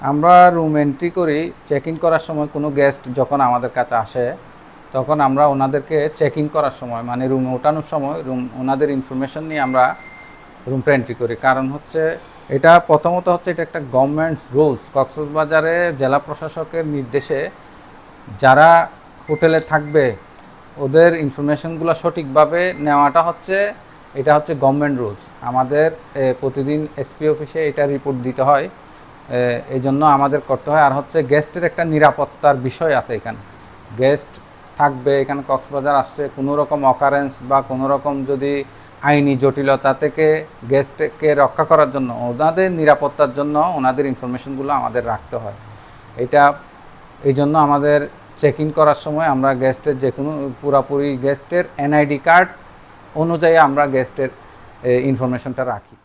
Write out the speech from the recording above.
আমরা room entry করি check in করার সময় কোনো গেস্ট যখন আমাদের কাছে আসে, তখন আমরা ওনাদেরকে চেক ইন করার সময় মানে রুমে ওঠানোর সময় রুম ওনাদের ইনফরমেশন নিয়ে আমরা রুমটা এন্ট্রি করি। কারণ হচ্ছে এটা প্রথমত হচ্ছে এটা একটা গভর্নমেন্টস রুলস কক্সবাজারে জেলা প্রশাসকের নির্দেশে যারা হোটেলে থাকবে, ওদের ইনফরমেশনগুলো সঠিকভাবে নেওয়াটা হচ্ছে, এটা হচ্ছে গভর্নমেন্ট রুলস আমাদের প্রতিদিন এসপি অফিসে এটা রিপোর্ট দিতে হয়। এই জন্য আমাদের করতে হয়। আর হচ্ছে গেস্টের একটা নিরাপত্তার বিষয় আছে এখানে। গেস্ট থাকবে, এখানে কক্সবাজার আসছে, কোনো রকম অকারেন্স বা কোনো রকম যদি আইনি জটিলতা থেকে গেস্টকে রক্ষা করার জন্য, ওনাদের নিরাপত্তার জন্য ওনাদের ইনফরমেশনগুলো আমাদের রাখতে হয়। এটা এই জন্য আমাদের চেক ইন করার সময় আমরা গেস্টের যে কোনো, পুরাপুরি গেস্টের এনআইডি কার্ড অনুযায়ী আমরা গেস্টের ইনফরমেশনটা রাখি।